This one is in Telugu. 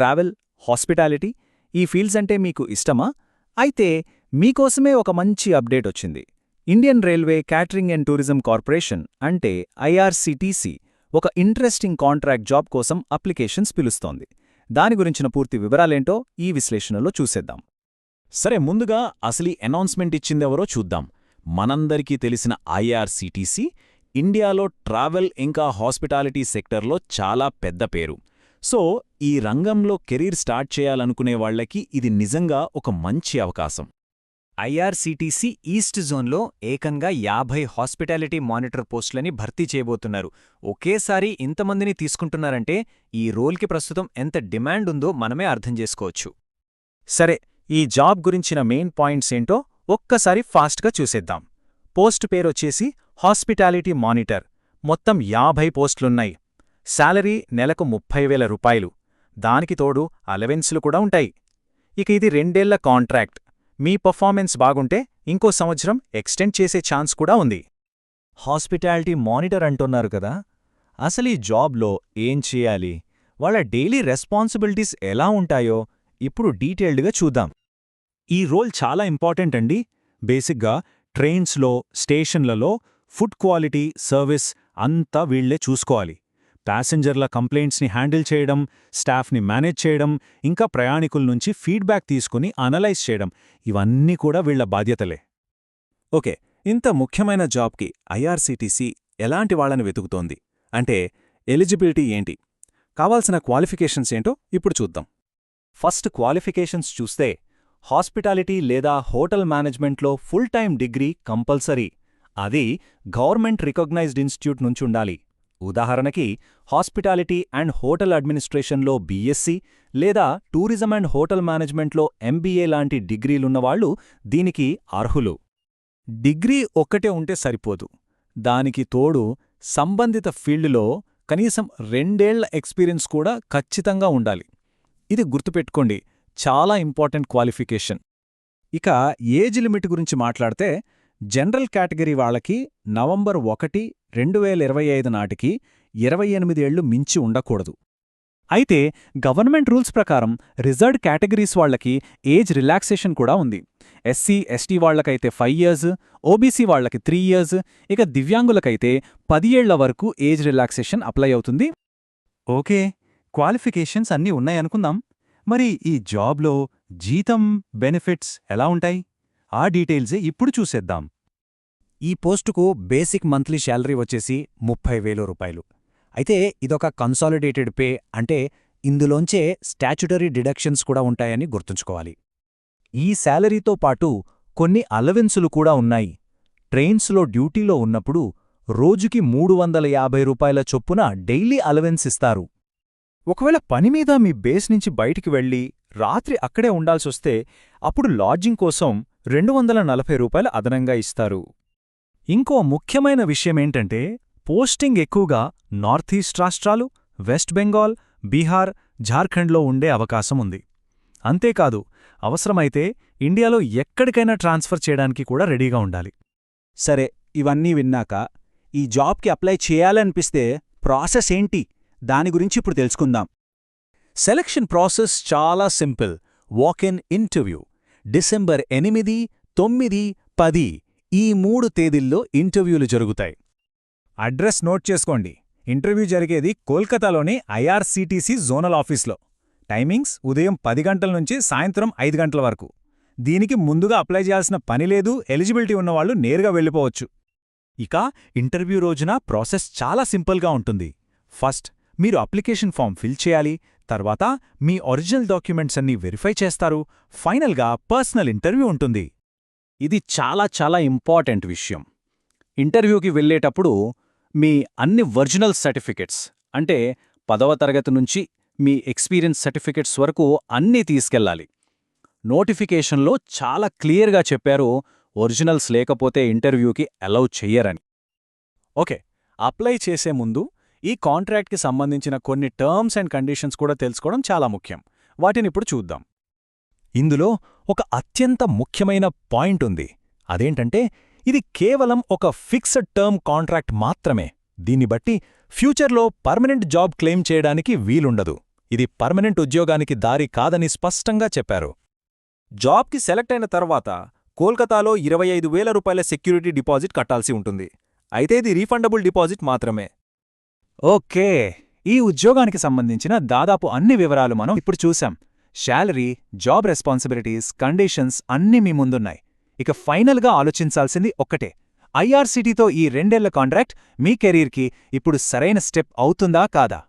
ట్రావెల్ హాస్పిటాలిటీ ఈ ఫీల్డ్స్ అంటే మీకు ఇష్టమా? అయితే మీకోసమే ఒక మంచి అప్డేట్ వచ్చింది. Indian railway catering and tourism corporation అంటే ఐఆర్సీటీసీ ఒక ఇంట్రెస్టింగ్ కాంట్రాక్ట్ జాబ్ కోసం అప్లికేషన్స్ పిలుస్తోంది. దాని గురించిన పూర్తి వివరాలేంటో ఈ విశ్లేషణలో చూసేద్దాం. సరే ముందుగా అసలు అనౌన్స్మెంట్ ఇచ్చిందెవరో చూద్దాం. మనందరికీ తెలిసిన ఐఆర్సీటీసీ ఇండియాలో ట్రావెల్ ఇంకా హాస్పిటాలిటీ సెక్టర్లో చాలా పెద్ద పేరు. సో ఈ రంగంలో కెరీర్ స్టార్ట్ చేయాలనుకునే వాళ్ళకి ఇది నిజంగా ఒక మంచి అవకాశం. ఐఆర్సీటీసీ ఈస్ట్ జోన్లో ఏకంగా యాభై హాస్పిటాలిటీ మానిటర్ పోస్టులని భర్తీ చేయబోతున్నారు. ఒకేసారి ఇంతమందిని తీసుకుంటున్నారంటే ఈ రోల్కి ప్రస్తుతం ఎంత డిమాండ్ ఉందో మనమే అర్థం చేసుకోవచ్చు. సరే ఈ జాబ్ గురించిన మెయిన్ పాయింట్స్ ఏంటో ఒక్కసారి ఫాస్ట్గా చూసేద్దాం. పోస్ట్ పేరొచ్చేసి హాస్పిటాలిటీ మానిటర్. మొత్తం యాభై పోస్టులున్నాయి. శాలరీ నెలకు ముప్పై వేల రూపాయలు. దానికి తోడు అలవెన్స్లు కూడా ఉంటాయి. ఇక ఇది రెండేళ్ళ కాంట్రాక్ట్. మీ పర్ఫార్మెన్స్ బాగుంటే ఇంకో సంవత్సరం ఎక్స్టెండ్ చేసే ఛాన్స్ కూడా ఉంది. హాస్పిటాలిటీ మానిటర్ అంటున్నారు కదా. అసలు ఈ జాబ్లో ఏం చేయాలి? వాళ్ళ డైలీ రెస్పాన్సిబిలిటీస్ ఎలా ఉంటాయో ఇప్పుడు డీటెయిల్డ్గా చూద్దాం. ఈ రోల్ చాలా ఇంపార్టెంట్ అండి. బేసిక్గా ట్రైన్స్లో స్టేషన్లలో ఫుడ్ క్వాలిటీ సర్వీస్ అంతా వీళ్ళే చూసుకోవాలి. ప్యాసింజర్ల కంప్లైంట్స్ని హ్యాండిల్ చేయడం స్టాఫ్ని మేనేజ్ చేయడం ఇంకా ప్రయాణికుల నుంచి ఫీడ్బ్యాక్ తీసుకుని అనలైజ్ చేయడం ఇవన్నీ కూడా వీళ్ళ బాధ్యతలే. ఓకే ఇంత ముఖ్యమైన జాబ్కి ఐఆర్సీటీసీ ఎలాంటి వాళ్ళని వెతుకుతోంది? అంటే ఎలిజిబిలిటీ ఏంటి? కావాల్సిన క్వాలిఫికేషన్స్ ఏంటో ఇప్పుడు చూద్దాం. ఫస్ట్ క్వాలిఫికేషన్స్ చూస్తే హాస్పిటాలిటీ లేదా హోటల్ మేనేజ్మెంట్లో ఫుల్ టైం డిగ్రీ కంపల్సరీ. అది గవర్నమెంట్ రికగ్నైజ్డ్ ఇన్స్టిట్యూట్ నుంచుండాలి ఉదాహరణకి హాస్పిటాలిటీ అండ్ హోటల్ అడ్మినిస్ట్రేషన్లో బీఎస్సీ లేదా టూరిజం అండ్ హోటల్ మేనేజ్మెంట్లో ఎంబీఏ లాంటి డిగ్రీలున్నవాళ్ళు దీనికి అర్హులు. డిగ్రీ ఒక్కటే ఉంటే సరిపోదు. దానికి తోడు సంబంధిత ఫీల్డ్లో కనీసం రెండేళ్ళ ఎక్స్పీరియన్స్ కూడా ఖచ్చితంగా ఉండాలి. ఇది గుర్తుపెట్టుకోండి చాలా ఇంపార్టెంట్ క్వాలిఫికేషన్. ఇక ఏజ్ లిమిట్ గురించి మాట్లాడితే జనరల్ కేటగిరీ వాళ్ళకి నవంబర్ ఒకటి రెండు వేల ఇరవై ఐదు నాటికి ఇరవై ఎనిమిది ఏళ్ళు మించి ఉండకూడదు. అయితే గవర్నమెంట్ రూల్స్ ప్రకారం రిజర్వ్డ్ కేటగిరీస్ వాళ్ళకి ఏజ్ రిలాక్సేషన్ కూడా ఉంది. ఎస్సీ ఎస్టీ వాళ్ళకైతే ఫైవ్ ఇయర్స్ ఓబీసీ వాళ్ళకి త్రీ ఇయర్స్ ఇక దివ్యాంగులకైతే పది ఏళ్ళ వరకు ఏజ్ రిలాక్సేషన్ అప్లై అవుతుంది. ఓకే క్వాలిఫికేషన్స్ అన్నీ ఉన్నాయనుకుందాం. మరి ఈ జాబ్లో జీతం బెనిఫిట్స్ ఎలా ఉంటాయి? ఆ డీటెయిల్సే ఇప్పుడు చూసేద్దాం. ఈ పోస్టుకు బేసిక్ మంత్లీ శాలరీ వచ్చేసి ముప్పై వేలు రూపాయలు. అయితే ఇదొక కన్సాలిడేటెడ్ పే అంటే ఇందులోంచే స్టాచ్యుటరీ డిడక్షన్స్ కూడా ఉంటాయని గుర్తుంచుకోవాలి. ఈ శాలరీతో పాటు కొన్ని అలవెన్సులు కూడా ఉన్నాయి. ట్రైన్స్లో డ్యూటీలో ఉన్నప్పుడు రోజుకి మూడు వందల యాభై రూపాయల చొప్పున డైలీ అలవెన్స్ ఇస్తారు. ఒకవేళ పనిమీద మీ బేస్ నుంచి బయటికి వెళ్ళి రాత్రి అక్కడే ఉండాల్సొస్తే అప్పుడు లాడ్జింగ్ కోసం రెండు వందల నలభై రూపాయల అదనంగా ఇస్తారు. ఇంకో ముఖ్యమైన విషయమేంటంటే పోస్టింగ్ ఎక్కువగా నార్త్ ఈస్ట్ రాష్ట్రాలు వెస్ట్ బెంగాల్ బీహార్ జార్ఖండ్లో ఉండే అవకాశం ఉంది. అంతేకాదు అవసరమైతే ఇండియాలో ఎక్కడికైనా ట్రాన్స్ఫర్ చేయడానికి కూడా రెడీగా ఉండాలి. సరే ఇవన్నీ విన్నాక ఈ జాబ్కి అప్లై చేయాలనిపిస్తే ప్రాసెస్ ఏంటి? దాని గురించి ఇప్పుడు తెలుసుకుందాం. సెలక్షన్ ప్రాసెస్ చాలా simple. Walk in interview. December ఎనిమిది తొమ్మిది పది. ఈ మూడు తేదీల్లో ఇంటర్వ్యూలు జరుగుతాయి. అడ్రస్ నోట్ చేసుకోండి. ఇంటర్వ్యూ జరిగేది కోల్కతాలోని ఐఆర్సీటీసీ జోనల్ ఆఫీస్లో. టైమింగ్స్ ఉదయం పది గంటల నుంచి సాయంత్రం ఐదు గంటల వరకు. దీనికి ముందుగా అప్లై చేయాల్సిన పని లేదు ఎలిజిబిలిటీ ఉన్నవాళ్ళు నేరుగా వెళ్ళిపోవచ్చు. ఇక ఇంటర్వ్యూ రోజున ప్రాసెస్ చాలా సింపుల్గా ఉంటుంది. ఫస్ట్ మీరు అప్లికేషన్ ఫామ్ ఫిల్ చేయాలి. తర్వాత మీ ఒరిజినల్ డాక్యుమెంట్స్ అన్నీ వెరిఫై చేస్తారు. ఫైనల్గా పర్సనల్ ఇంటర్వ్యూ ఉంటుంది. ఇది చాలా చాలా ఇంపార్టెంట్ విషయం. ఇంటర్వ్యూకి వెళ్ళేటప్పుడు మీ అన్ని ఒరిజినల్ సర్టిఫికెట్స్ అంటే పదవ తరగతి నుంచి మీ ఎక్స్పీరియన్స్ సర్టిఫికెట్స్ వరకు అన్నీ తీసుకెళ్ళాలి. నోటిఫికేషన్లో చాలా క్లియర్గా చెప్పారు ఒరిజినల్స్ లేకపోతే ఇంటర్వ్యూకి అలౌ చెయ్యరని. ఓకే అప్లై చేసే ముందు ఈ కాంట్రాక్ట్కి సంబంధించిన కొన్ని టర్మ్స్ అండ్ కండిషన్స్ కూడా తెలుసుకోవడం చాలా ముఖ్యం. వాటిని ఇప్పుడు చూద్దాం. ఇందులో ఒక అత్యంత ముఖ్యమైన పాయింట్ ఉంది. అదేంటంటే ఇది కేవలం ఒక ఫిక్స్డ్ టర్మ్ కాంట్రాక్ట్ మాత్రమే. దీన్ని బట్టి ఫ్యూచర్లో పర్మనెంట్ జాబ్ క్లెయిమ్ చేయడానికి వీలుండదు. ఇది పర్మనెంట్ ఉద్యోగానికి దారి కాదని స్పష్టంగా చెప్పారు. జాబ్కి సెలెక్ట్ అయిన తర్వాత కోల్కతాలో ఇరవై ఐదు వేల రూపాయల సెక్యూరిటీ డిపాజిట్ కట్టాల్సి ఉంటుంది. అయితే ఇది రీఫండబుల్ డిపాజిట్ మాత్రమే. ఓకే. ఈ ఉద్యోగానికి సంబంధించిన దాదాపు అన్ని వివరాలు మనం ఇప్పుడు చూశాం. శాలరీ జాబ్ రెస్పాన్సిబిలిటీస్ కండిషన్స్ అన్నీ మీ ముందున్నాయి. ఇక ఫైనల్గా ఆలోచించాల్సింది ఒక్కటే. ఐఆర్సిటీతో ఈ రెండేళ్ళ కాంట్రాక్ట్ మీ కెరీర్కి ఇప్పుడు సరైన స్టెప్ అవుతుందా కాదా?